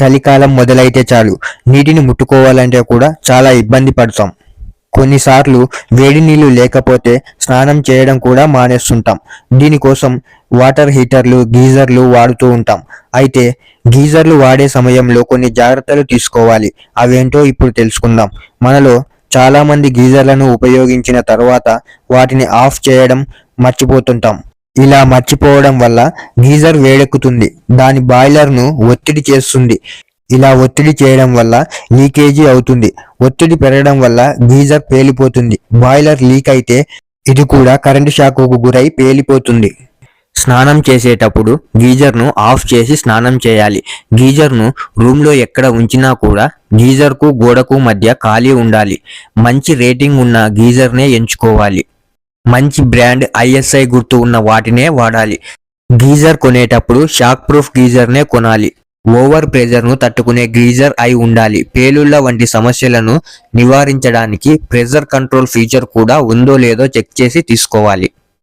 చలికాలం మొదలైతే చాలు. నీటిని ముట్టుకోవాలంటే కూడా చాలా ఇబ్బంది పడతాం. కొన్నిసార్లు వేడి నీళ్ళు లేకపోతే స్నానం చేయడం కూడా మానేస్తుంటాం. దీనికోసం వాటర్ హీటర్లు గీజర్లు వాడుతూ ఉంటాం. అయితే గీజర్లు వాడే సమయంలో కొన్ని జాగ్రత్తలు తీసుకోవాలి. అవేంటో ఇప్పుడు తెలుసుకుందాం. మనలో చాలామంది గీజర్లను ఉపయోగించిన తర్వాత వాటిని ఆఫ్ చేయడం మర్చిపోతుంటాం. ఇలా మర్చిపోవడం వల్ల గీజర్ వేడెక్కుతుంది. దాని బాయిలర్ను ఒత్తిడి చేస్తుంది. ఇలా ఒత్తిడి చేయడం వల్ల లీకేజీ అవుతుంది. ఒత్తిడి పెరగడం వల్ల గీజర్ పేలిపోతుంది. బాయిలర్ లీక్ అయితే ఇది కూడా కరెంటు షాకుకు గురై పేలిపోతుంది. స్నానం చేసేటప్పుడు గీజర్ను ఆఫ్ చేసి స్నానం చేయాలి. గీజర్ను రూమ్లో ఎక్కడ ఉంచినా కూడా గీజర్కు గోడకు మధ్య ఖాళీ ఉండాలి. మంచి రేటింగ్ ఉన్న గీజర్నే ఎంచుకోవాలి. మంచి బ్రాండ్ ఐఎస్ఐ గుర్తు ఉన్న వాటినే వాడాలి. గీజర్ కొనేటప్పుడు షాక్ ప్రూఫ్ గీజర్నే కొనాలి. ఓవర్ ప్రెజర్ను తట్టుకునే గీజర్ అయి ఉండాలి. పేలుళ్ళ వంటి సమస్యలను నివారించడానికి ప్రెజర్ కంట్రోల్ ఫీచర్ కూడా ఉందో లేదో చెక్ చేసి తీసుకోవాలి.